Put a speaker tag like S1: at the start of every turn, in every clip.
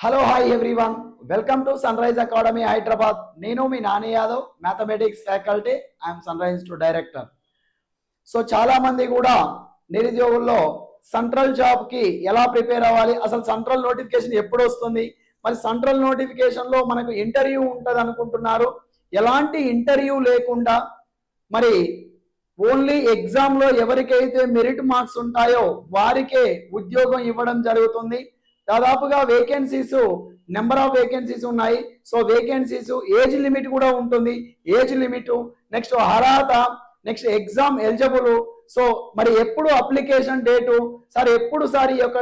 S1: Hello hi everyone welcome to Sunrise Academy Hyderabad నేను మీ Nani Yadav mathematics faculty I am Sunrise to director so చాలా మంది కూడా నిరుద్యోగుల్లో central జాబ్కి ఎలా prepare అవ్వాలి? అసలు సెంట్రల్ నోటిఫికేషన్ ఎప్పుడు వస్తుంది? మరి సెంట్రల్ నోటిఫికేషన్లో మనకు ఇంటర్వ్యూ ఉంటుంది అనుకుంటున్నారు. ఎలాంటి ఇంటర్వ్యూ లేకుండా మరి ఓన్లీ ఎగ్జామ్లో ఎవరికైతే మెరిట్ మార్క్స్ ఉంటాయో వారికే ఉద్యోగం ఇవ్వడం జరుగుతుంది. దాదాపుగా వేకెన్సీస్ నెంబర్ ఆఫ్ వేకెన్సీస్ ఉన్నాయి. సో వేకెన్సీస్ ఏజ్ లిమిట్ కూడా ఉంటుంది. ఏజ్ లిమిట్ నెక్స్ట్ అర్హత నెక్స్ట్ ఎగ్జామ్ ఎలిజిబుల్ సో మరి ఎప్పుడు అప్లికేషన్ డేటు సార్ ఎప్పుడు సార్ ఈ యొక్క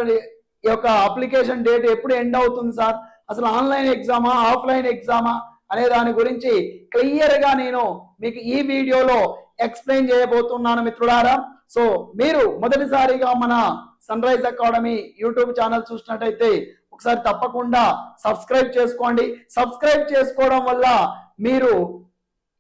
S1: ఈ యొక్క అప్లికేషన్ డేట్ ఎప్పుడు ఎండ్ అవుతుంది సార్ అసలు ఆన్లైన్ ఎగ్జామా ఆఫ్లైన్ ఎగ్జామా అనే దాని గురించి క్లియర్గా నేను మీకు ఈ వీడియోలో ఎక్స్ప్లెయిన్ చేయబోతున్నాను మిత్రులారా. సో మీరు మొదటిసారిగా మన Sunrise academy YouTube channel చూసినట్టయితే ఒకసారి తప్పకుండా సబ్స్క్రైబ్ చేసుకోండి. సబ్స్క్రైబ్ చేసుకోవడం వల్ల మీరు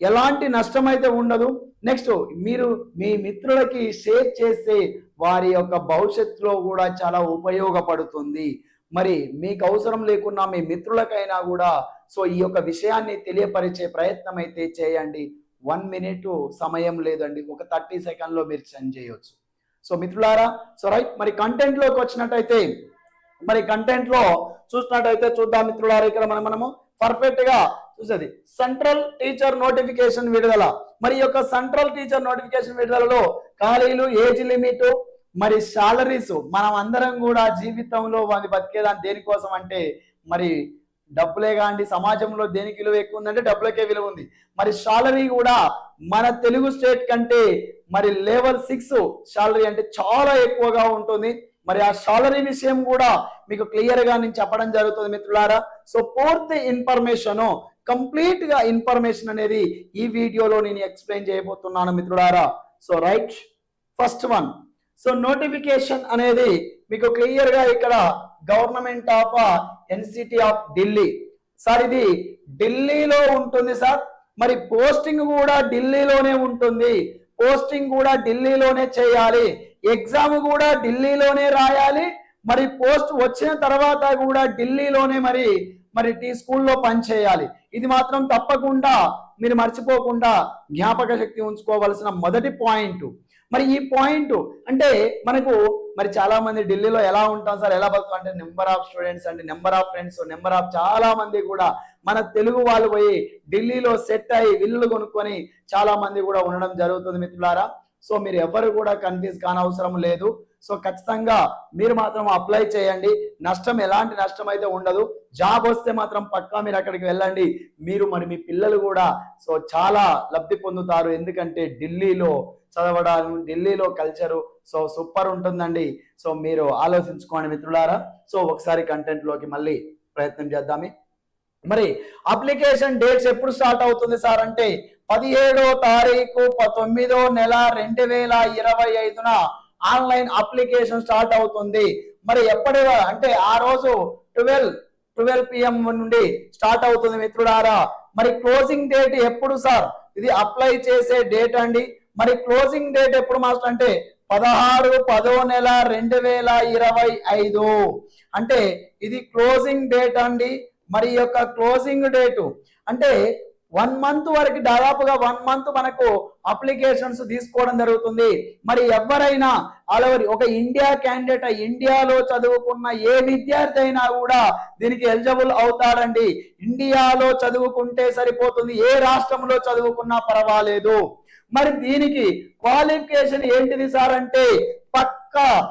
S1: ఎలాంటి నష్టం అయితే ఉండదు. నెక్స్ట్ మీరు మీ మిత్రులకి షేర్ చేస్తే వారి యొక్క భవిష్యత్తులో కూడా చాలా ఉపయోగపడుతుంది. మరి మీకు అవసరం లేకున్నా మీ మిత్రులకైనా కూడా సో ఈ యొక్క విషయాన్ని తెలియపరిచే ప్రయత్నం అయితే చేయండి. వన్ మినిట్ సమయం లేదండి. ఒక థర్టీ సెకండ్లో మీరు సెండ్ చేయొచ్చు. సో మిత్రులారా సో రైట్ మరి కంటెంట్లోకి వచ్చినట్టయితే మరి కంటెంట్లో చూసినట్టయితే చూద్దాం మిత్రులారా ఇక్కడ మనం మనము పర్ఫెక్ట్గా చూసేది. సెంట్రల్ టీచర్ నోటిఫికేషన్ విడుదల. మరి యొక్క సెంట్రల్ టీచర్ నోటిఫికేషన్ విడుదలలో ఖాళీలు ఏజ్ లిమిట్ మరి శాలరీస్ మనం అందరం కూడా జీవితంలో వాళ్ళు బతికేదాన్ని దేనికోసం అంటే మరి డబ్బులే కాండి సమాజంలో దేనికి విలువ ఎక్కువ ఉందంటే డబ్బులకే విలువ ఉంది. మరి శాలరీ కూడా మన తెలుగు స్టేట్ కంటే మరి లెవెల్ సిక్స్ శాలరీ అంటే చాలా ఎక్కువగా ఉంటుంది. మరి ఆ శాలరీ విషయం కూడా మీకు క్లియర్గా నేను చెప్పడం జరుగుతుంది మిత్రులారా. సో పూర్తి ఇన్ఫర్మేషన్ కంప్లీట్గా ఇన్ఫర్మేషన్ అనేది ఈ వీడియోలో నేను ఎక్స్ప్లెయిన్ చేయబోతున్నాను మిత్రులారా. So right first one so notification అనేది మీకు క్లియర్గా ఇక్కడ government of NCT of Delhi sir ఇది ఢిల్లీలో ఉంటుంది సార్ మరి పోస్టింగ్ కూడా ఢిల్లీలోనే ఉంటుంది. పోస్టింగ్ కూడా ఢిల్లీలోనే చేయాలి. ఎగ్జామ్ కూడా ఢిల్లీలోనే రాయాలి. మరి పోస్ట్ వచ్చిన తర్వాత కూడా ఢిల్లీలోనే మరి మరి టీ స్కూల్లో పనిచేయాలి. ఇది మాత్రం తప్పకుండా మీరు మర్చిపోకుండా జ్ఞాపక శక్తి ఉంచుకోవాల్సిన మొదటి పాయింట్. మరి ఈ పాయింట్ అంటే మనకు మరి చాలా మంది ఢిల్లీలో ఎలా ఉంటాం సార్ ఎలా బతుకు అంటే number of students and number of friends number of చాలా మంది కూడా మన తెలుగు వాళ్ళు పోయి ఢిల్లీలో సెట్ అయ్యి విల్లులు కొనుక్కొని చాలా మంది కూడా ఉండడం జరుగుతుంది మిత్రులారా. సో మీరు ఎవరు కూడా కన్ఫ్యూజ్ కానవసరం లేదు. సో ఖచ్చితంగా మీరు మాత్రం అప్లై చేయండి. నష్టం ఎలాంటి నష్టం అయితే ఉండదు. జాబ్ వస్తే మాత్రం పక్కా మీరు అక్కడికి వెళ్ళండి. మీరు మరి మీ పిల్లలు కూడా సో చాలా లబ్ధి పొందుతారు. ఎందుకంటే ఢిల్లీలో చదవడం ఢిల్లీలో కల్చరు సో సూపర్ ఉంటుందండి. సో మీరు ఆలోచించుకోండి మిత్రులారా. సో ఒకసారి కంటెంట్లోకి మళ్ళీ ప్రయత్నం చేద్దామే. మరి అప్లికేషన్ డేట్స్ ఎప్పుడు స్టార్ట్ అవుతుంది సార్ అంటే పదిహేడో తారీఖు తొమ్మిదో నెల రెండు వేల ఇరవై ఐదున ఆన్లైన్ అప్లికేషన్ స్టార్ట్ అవుతుంది. మరి ఎప్పటి అంటే ఆ రోజు ట్వెల్వ్ ట్వెల్వ్ పిఎం నుండి స్టార్ట్ అవుతుంది మిత్రుడారా మరి క్లోజింగ్ డేట్ ఎప్పుడు సార్? ఇది అప్లై చేసే డేట్ అండి. మరి క్లోజింగ్ డేట్ ఎప్పుడు మాస్టర్ అంటే పదహారు పదో నెల రెండు వేల ఇరవై ఐదు. అంటే ఇది క్లోజింగ్ డేట్ అండి. మరి యొక్క క్లోజింగ్ డేటు అంటే వన్ మంత్ వరకు దాదాపుగా వన్ మంత్ మనకు అప్లికేషన్స్ తీసుకోవడం జరుగుతుంది. మరి ఎవరైనా ఆల్ ఓవర్ ఒక ఇండియా క్యాండిడేట్ ఇండియాలో చదువుకున్న ఏ విద్యార్థి అయినా కూడా దీనికి ఎలిజిబుల్ అవుతారండి ఇండియాలో చదువుకుంటే సరిపోతుంది. ఏ రాష్ట్రంలో చదువుకున్నా పర్వాలేదు. మరి దీనికి క్వాలిఫికేషన్ ఏంటిది సార్ అంటే పక్క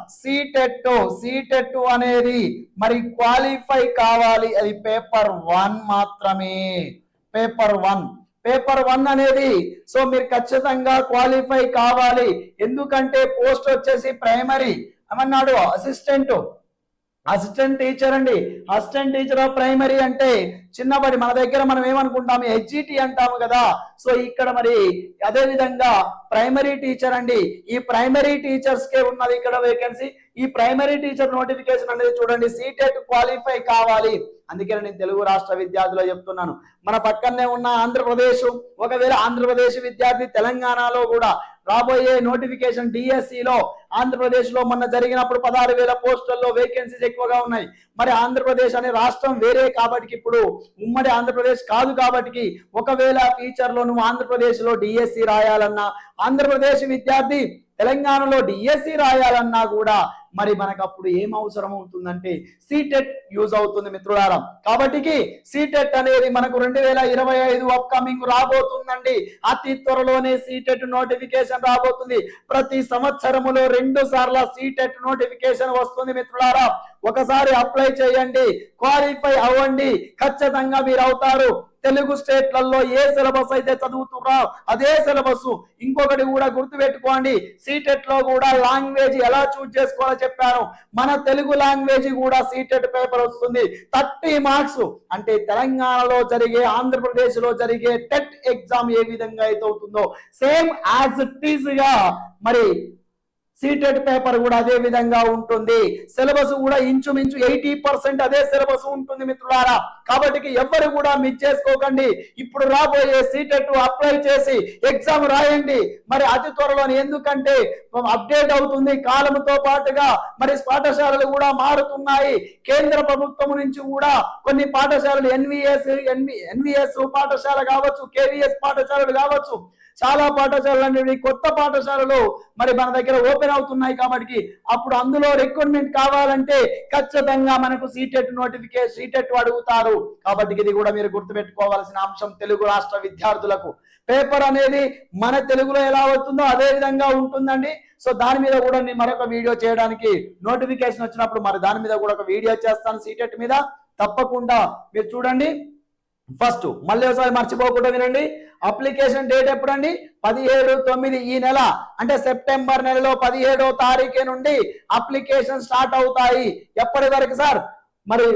S1: సీటెట్ సీటెట్ అనేది మరి క్వాలిఫై కావాలి అది పేపర్ వన్ మాత్రమే. Paper one. పేపర్ వన్ అనేది సో మీరు ఖచ్చితంగా క్వాలిఫై కావాలి. ఎందుకంటే పోస్ట్ వచ్చేసి ప్రైమరీ. ఏమన్నాడు? అసిస్టెంట్. అసిస్టెంట్ టీచర్ అండి. అసిస్టెంట్ టీచర్ ఆఫ్ ప్రైమరీ అంటే చిన్నబడి మన దగ్గర మనం ఏమనుకుంటాము? హెచ్జిటి అంటాము కదా. సో ఇక్కడ మరి అదే విధంగా ప్రైమరీ టీచర్ అండి. ఈ ప్రైమరీ టీచర్స్ కే ఉన్నది ఇక్కడ వేకెన్సీ ఈ ప్రైమరీ టీచర్ నోటిఫికేషన్ అనేది చూడండి సీటెట్ క్వాలిఫై కావాలి. అందుకే నేను తెలుగు రాష్ట్ర విద్యార్థులు చెప్తున్నాను. మన పక్కనే ఉన్న ఆంధ్రప్రదేశ్. ఒకవేళ ఆంధ్రప్రదేశ్ విద్యార్థి తెలంగాణలో కూడా రాబోయే నోటిఫికేషన్ డిఎస్సిలో ఆంధ్రప్రదేశ్లో ఆంధ్రప్రదేశ్లో మొన్న జరిగినప్పుడు పదహారు వేల పోస్టుల్లో వేకెన్సీస్ ఎక్కువగా ఉన్నాయి. మరి ఆంధ్రప్రదేశ్ అనే రాష్ట్రం వేరే కాబట్టి ఇప్పుడు ఉమ్మడి ఆంధ్రప్రదేశ్ కాదు కాబట్టి ఒకవేళ ఫ్యూచర్లో నువ్వు ఆంధ్రప్రదేశ్లో డిఎస్సి రాయాలన్నా ఆంధ్రప్రదేశ్ విద్యార్థి తెలంగాణలో డిఎస్సి రాయాలన్నా కూడా మరి మనకు అప్పుడు ఏం అవసరం అవుతుందంటే సీటెట్ యూజ్ అవుతుంది మిత్రులారా. కాబట్టికి సీటెట్ అనేది మనకు రెండు వేల ఇరవై ఐదు అప్కమింగ్ రాబోతుందండి. అతి త్వరలోనే సీటెట్ నోటిఫికేషన్ రాబోతుంది. ప్రతి సంవత్సరములో రెండు సార్ల సీటెట్ నోటిఫికేషన్ వస్తుంది మిత్రులారా. ఒకసారి అప్లై చేయండి. క్వాలిఫై అవ్వండి. ఖచ్చితంగా మీరు అవుతారు. తెలుగు స్టేట్లలో ఏ సిలబస్ అయితే చదువుతున్నా అదే సిలబస్. ఇంకొకటి కూడా గుర్తుపెట్టుకోండి సీటెట్లో కూడా లాంగ్వేజ్ ఎలా చూజ్ చేసుకోవాలో చెప్పాను. మన తెలుగు లాంగ్వేజ్ కూడా సీటెట్ పేపర్ వస్తుంది. థర్టీ మార్క్స్ అంటే తెలంగాణలో జరిగే ఆంధ్రప్రదేశ్లో జరిగే టెట్ ఎగ్జామ్ ఏ విధంగా అయితే అవుతుందో సేమ్ యాజ్ ఇట్గా మరి సీటెడ్ పేపర్ కూడా అదే విధంగా ఉంటుంది. సిలబస్ కూడా ఇంచుమించు ఎయిటీ పర్సెంట్ అదే సిలబస్ ఉంటుంది మిత్రులారా. కాబట్టి ఎవరు కూడా మిస్ చేసుకోకండి. ఇప్పుడు రాబోయే సీటెట్ అప్లై చేసి ఎగ్జామ్ రాయండి. మరి అతి త్వరలోనే ఎందుకంటే అప్డేట్ అవుతుంది. కాలంతో పాటుగా మరి పాఠశాలలు కూడా మారుతున్నాయి. కేంద్ర ప్రభుత్వం నుంచి కూడా కొన్ని పాఠశాలలు ఎన్విఎస్ ఎన్విఎస్ పాఠశాల కావచ్చు కేవీఎస్ పాఠశాలలు కావచ్చు చాలా పాఠశాలలు కొత్త పాఠశాలలు మరి మన దగ్గర ఓపెన్ అవుతున్నాయి కాబట్టి అప్పుడు అందులో రిక్రూట్మెంట్ కావాలంటే ఖచ్చితంగా మనకు సీటెట్ నోటిఫికేషన్ సీటెట్ అడుగుతారు. కాబట్టి ఇది కూడా మీరు గుర్తుపెట్టుకోవాల్సిన అంశం తెలుగు రాష్ట్ర విద్యార్థులకు. పేపర్ అనేది మన తెలుగులో ఎలా అవుతుందో అదే విధంగా ఉంటుందండి. సో దాని మీద కూడా నేను మరొక వీడియో చేయడానికి నోటిఫికేషన్ వచ్చినప్పుడు మరి దాని మీద కూడా ఒక వీడియో చేస్తాను సీటెట్ మీద. తప్పకుండా మీరు చూడండి. ఫస్ట్ మళ్ళీ ఒకసారి మర్చిపోకుండా వినండి. అప్లికేషన్ డేట్ ఎప్పుడండి? పదిహేడు తొమ్మిది ఈ నెల. అంటే సెప్టెంబర్ నెలలో పదిహేడో తారీఖు నుండి అప్లికేషన్ స్టార్ట్ అవుతాయి. ఎప్పటి వరకు సార్? మరి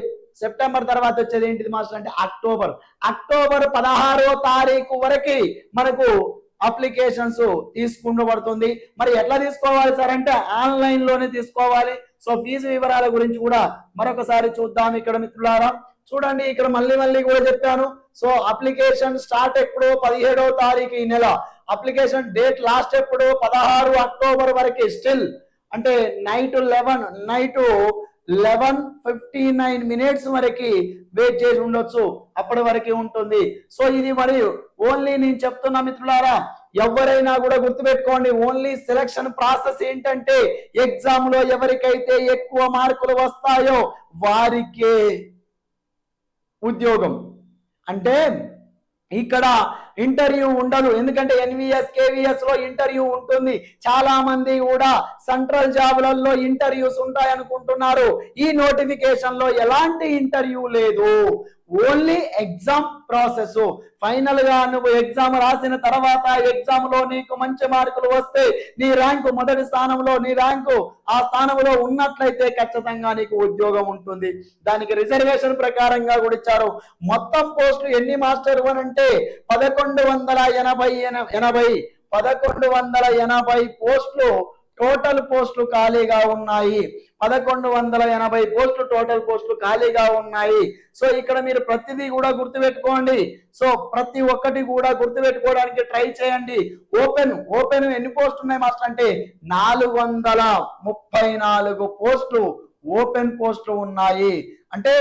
S1: సెప్టెంబర్ తర్వాత వచ్చేది ఏంటిది మాస్టర్ అంటే అక్టోబర్. అక్టోబర్ పదహారో తారీఖు వరకు మనకు అప్లికేషన్స్ తీసుకుండబడుతుంది మరి ఎట్లా తీసుకోవాలి సార్ అంటే ఆన్లైన్లోనే తీసుకోవాలి. సో ఫీజు వివరాల గురించి కూడా మరొకసారి చూద్దాం ఇక్కడ మిత్రులారా. చూడండి ఇక్కడ మళ్ళీ మళ్ళీ కూడా చెప్పాను. సో అప్లికేషన్ స్టార్ట్ ఎప్పుడు పదిహేడవ తారీఖు ఈ నెల. అప్లికేషన్ డేట్ లాస్ట్ ఎప్పుడు పదహారు అక్టోబర్ వరకు స్టిల్. అంటే night eleven night eleven fifty nine minutes వరకు వెయిట్ చేసి ఉండొచ్చు. అప్పటి వరకు ఉంటుంది. సో ఇది మరి ఓన్లీ నేను చెప్తున్నా మిత్రులారా ఎవరైనా కూడా గుర్తుపెట్టుకోండి ఓన్లీ సెలక్షన్ ప్రాసెస్ ఏంటంటే ఎగ్జామ్లో ఎవరికైతే ఎక్కువ మార్కులు వస్తాయో వారికే. ఉద్యోగం. అంటే ఇక్కడ ఇంటర్వ్యూ ఉండదు. ఎందుకంటే ఎన్విఎస్ కేవీఎస్లో ఇంటర్వ్యూ ఉంటుంది. చాలా మంది కూడా సెంట్రల్ జాబ్లలో ఇంటర్వ్యూస్ ఉంటాయనుకుంటున్నారు. ఈ నోటిఫికేషన్లో ఎలాంటి ఇంటర్వ్యూ లేదు. ఓన్లీ ఎగ్జామ్ ప్రాసెస్ ఫైనల్గా నువ్వు ఎగ్జామ్ రాసిన తర్వాత ఎగ్జామ్లో నీకు మంచి మార్కులు వస్తే నీ ర్యాంకు మొదటి స్థానంలో నీ ర్యాంకు ఆ స్థానంలో ఉన్నట్లయితే ఖచ్చితంగా నీకు ఉద్యోగం ఉంటుంది. దానికి రిజర్వేషన్ ప్రకారంగా కూడా ఇచ్చారు. మొత్తం పోస్టులు ఎన్ని మాస్టర్ వన్ అంటే పదకొండు వందల ఎనభై ఎన- ఎనభై. పదకొండు వందల ఎనభై పోస్టులు టోటల్ పోస్టులు ఖాళీగా ఉన్నాయి. పదకొండు వందల ఎనభై పోస్టులు టోటల్ పోస్టులు ఖాళీగా ఉన్నాయి. సో ఇక్కడ మీరు ప్రతిదీ కూడా గుర్తుపెట్టుకోండి. సో ప్రతి ఒక్కటి కూడా గుర్తుపెట్టుకోవడానికి ట్రై చేయండి. ఓపెన్ ఓపెన్ ఎన్ని పోస్టులు ఉన్నాయి మాస్టర్ అంటే నాలుగు వందల ముప్పై నాలుగు పోస్టులు ఓపెన్ పోస్టులు ఉన్నాయి. అంటే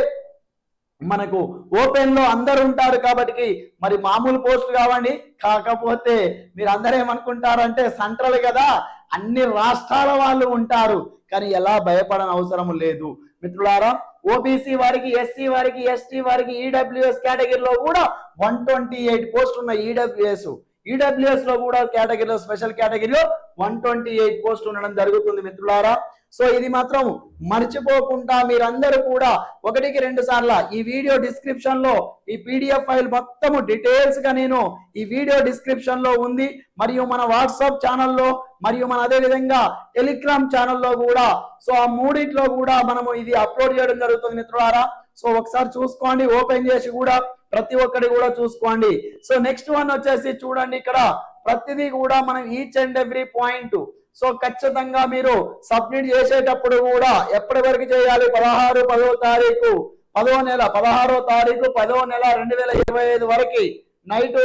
S1: మనకు ఓపెన్లో అందరు ఉంటారు కాబట్టి మరి మామూలు పోస్టులు కావండి. కాకపోతే మీరు అందరూ ఏమనుకుంటారంటే సెంట్రల్ కదా. అన్ని రాష్ట్రాల వాళ్ళు ఉంటారు. కానీ ఎలా భయపడని అవసరం లేదు. మిత్రులారా ఓబీసీ వారికి ఎస్సీ వారికి ఎస్టీ వారికి ఈడబ్ల్యూఎస్ కేటగిరీలో కూడా వన్ ట్వంటీ ఎయిట్ పోస్ట్ ఉన్న ఈడబ్ల్యూఎస్ ఈడబ్ల్యూఎస్లో కూడా కేటగిరీలో స్పెషల్ కేటగిరీలో వన్ ట్వంటీ ఎయిట్ పోస్ట్ ఉండడం జరుగుతుంది మిత్రులారా. సో ఇది మాత్రం మర్చిపోకుండా మీరందరూ కూడా ఒకటికి రెండు సార్ల ఈ వీడియో డిస్క్రిప్షన్లో ఈ పీడిఎఫ్ ఫైల్ మొత్తము డీటెయిల్స్గా నేను ఈ వీడియో డిస్క్రిప్షన్లో ఉంది. మరియు మన వాట్సాప్ ఛానల్లో మరియు మన అదే విధంగా టెలిగ్రామ్ ఛానల్లో కూడా. సో ఆ మూడిట్లో కూడా మనము ఇది అప్లోడ్ చేయడం జరుగుతుంది మిత్రులారా. సో ఒకసారి చూసుకోండి ఓపెన్ చేసి కూడా ప్రతి ఒక్కటి కూడా చూసుకోండి. సో నెక్స్ట్ వన్ వచ్చేసి చూడండి ఇక్కడ. ప్రతిదీ కూడా మనం each and every point so ఖచ్చితంగా మీరు సబ్మిట్ చేసేటప్పుడు కూడా ఎప్పటి వరకు చేయాలి? పదహారు పదో తారీఖు. పదో నెల పదహారో తారీఖు పదో నెల రెండు వేల ఇరవై ఐదు వరకు. నైట్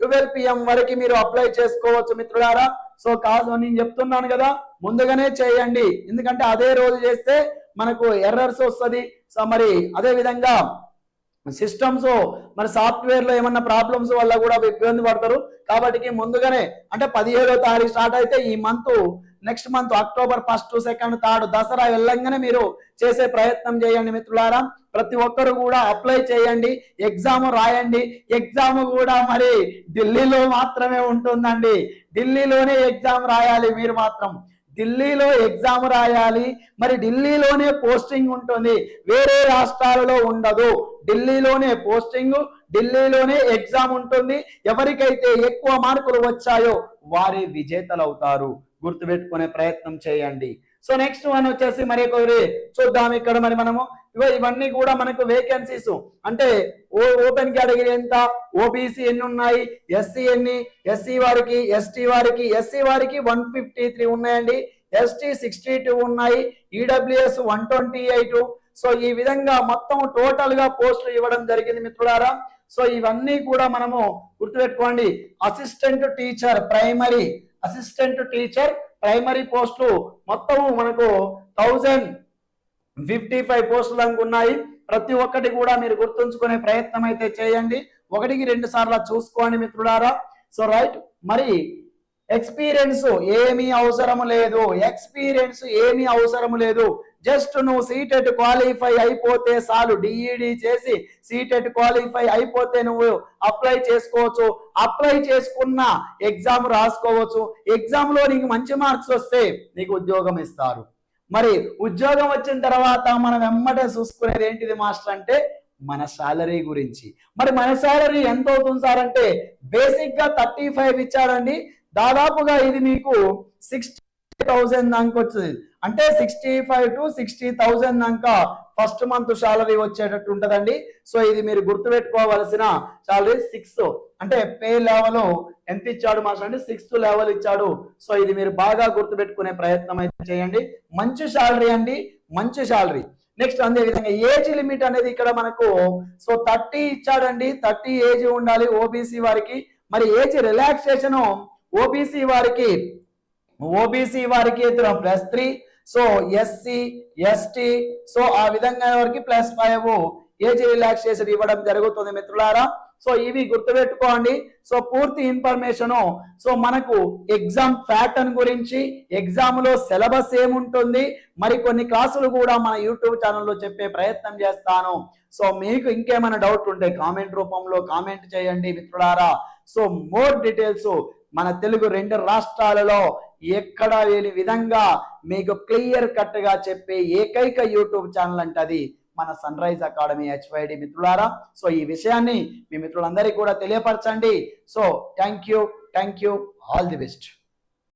S1: ట్వెల్వ్ పిఎం వరకు మీరు అప్లై చేసుకోవచ్చు మిత్రులారా. సో కాదు నేను చెప్తున్నాను కదా. ముందుగానే చేయండి. ఎందుకంటే అదే రోజు చేస్తే మనకు ఎర్రర్స్ వస్తుంది. సో మరి అదే విధంగా సిస్టమ్స్ మరి సాఫ్ట్వేర్లో ఏమన్నా ప్రాబ్లమ్స్ వల్ల కూడా ఇబ్బంది పడతారు. కాబట్టి ముందుగానే అంటే పదిహేడో తారీఖు స్టార్ట్ అయితే ఈ month next month October first second third Dasara వెళ్ళంగానే మీరు చేసే ప్రయత్నం చేయండి మిత్రులారా. ప్రతి ఒక్కరు కూడా అప్లై చేయండి. ఎగ్జామ్ రాయండి. ఎగ్జామ్ కూడా మరి ఢిల్లీలో మాత్రమే ఉంటుందండి. ఢిల్లీలోనే ఎగ్జామ్ రాయాలి మీరు మాత్రం. ఢిల్లీలో ఎగ్జామ్ రాయాలి. మరి ఢిల్లీలోనే పోస్టింగ్ ఉంటుంది. వేరే రాష్ట్రాలలో ఉండదు. ఢిల్లీలోనే పోస్టింగ్ ఢిల్లీలోనే ఎగ్జామ్ ఉంటుంది. ఎవరికైతే ఎక్కువ మార్కులు వచ్చాయో వారే విజేతలు అవుతారు గుర్తుపెట్టుకునే ప్రయత్నం చేయండి. సో నెక్స్ట్ వన్ వచ్చేసి మరి ఒకరి చూద్దాం ఇక్కడ మరి మనము. ఇవన్నీ కూడా మనకు వేకెన్సీస్ అంటే ఓ ఓపెన్ కేటగిరీ ఎంత? ఓబీసీ ఎన్ని ఉన్నాయి ఎస్సీ ఎన్ని? ఎస్సీ వారికి ఎస్టీ వారికి ఎస్సీ వారికి వన్ ఫిఫ్టీ త్రీ ఉన్నాయండి. ఎస్టీ సిక్స్టీ టూ ఉన్నాయి. EWS one twenty eight so ఈ విధంగా మొత్తం టోటల్గా పోస్టులు ఇవ్వడం జరిగింది మిత్రులారా. సో ఇవన్నీ కూడా మనము గుర్తుపెట్టుకోండి. Assistant teacher primary assistant teacher primary పోస్టులు మొత్తం మనకు థౌజండ్ ఫిఫ్టీ ఫైవ్ పోస్టులు దాకా ఉన్నాయి. ప్రతి ఒక్కటి కూడా మీరు గుర్తుంచుకునే ప్రయత్నం అయితే చేయండి. ఒకటికి రెండు సార్లు చూసుకోండి మిత్రులారా. సో రైట్ మరి ఎక్స్పీరియన్స్ ఏమీ అవసరం లేదు. ఎక్స్పీరియన్స్ ఏమీ అవసరం లేదు. జస్ట్ నువ్వు సీటెట్ క్వాలిఫై అయిపోతే చాలు. డిఈడి చేసి సీటెట్ క్వాలిఫై అయిపోతే నువ్వు అప్లై చేసుకోవచ్చు. అప్లై చేసుకున్న ఎగ్జామ్ రాసుకోవచ్చు. ఎగ్జామ్లో నీకు మంచి మార్క్స్ వస్తే నీకు ఉద్యోగం ఇస్తారు. మరి ఉద్యోగం వచ్చిన తర్వాత మనం వెమ్మటే చూసుకునేది ఏంటిది మాస్టర్ అంటే మన శాలరీ గురించి. మరి మన శాలరీ ఎంత అవుతుంది సార్ అంటే బేసిక్గా థర్టీ ఫైవ్ ఇచ్చాడండి. దాదాపుగా ఇది మీకు సిక్స్టీ థౌజండ్ దానికి వచ్చింది. అంటే sixty five to sixty thousand దాకా ఫస్ట్ మంత్ శాలరీ వచ్చేటట్టు ఉంటదండి. సో ఇది మీరు గుర్తుపెట్టుకోవాల్సిన శాలరీ సిక్స్ అంటే పే లెవెల్ ఎంత ఇచ్చాడు మాస్టర్ అంటే సిక్స్త్ లెవెల్ ఇచ్చాడు. సో ఇది మీరు బాగా గుర్తుపెట్టుకునే ప్రయత్నం అయితే చేయండి. మంచి శాలరీ అండి. మంచి శాలరీ నెక్స్ట్ అదే విధంగా ఏజ్ లిమిట్ అనేది ఇక్కడ మనకు సో థర్టీ ఇచ్చాడండి. థర్టీ ఏజ్ ఉండాలి ఓబీసీ వారికి. మరి ఏజ్ రిలాక్సేషన్ ఓబీసీ వారికి ఓబీసీ వారికి plus three so SC ST so ఆ విధంగా వారికి ప్లస్ ఫైవ్ ఏజ్ రిలాక్సేషన్ ఇవ్వడం జరుగుతుంది మిత్రులారా. సో ఇవి గుర్తుపెట్టుకోండి. సో పూర్తి ఇన్ఫర్మేషన్ సో మనకు ఎగ్జామ్ ప్యాటర్న్ గురించి ఎగ్జామ్లో సిలబస్ ఏముంటుంది మరి కొన్ని క్లాసులు కూడా మన యూట్యూబ్ ఛానల్లో చెప్పే ప్రయత్నం చేస్తాను. సో మీకు ఇంకేమైనా డౌట్ ఉంటే కామెంట్ రూపంలో కామెంట్ చేయండి మిత్రులారా. సో మోర్ డీటెయిల్స్ మన తెలుగు రెండు రాష్ట్రాలలో ఎక్కడ లేని విధంగా మీకు క్లియర్ కట్గా చెప్పే ఏకైక యూట్యూబ్ ఛానల్ అంటే అది మన సన్ రైజ్ అకాడమీ హెచ్వైడి మిత్రులారా. సో ఈ విషయాన్ని మీ మిత్రులందరికీ కూడా తెలియపరచండి. So thank you thank you all the best.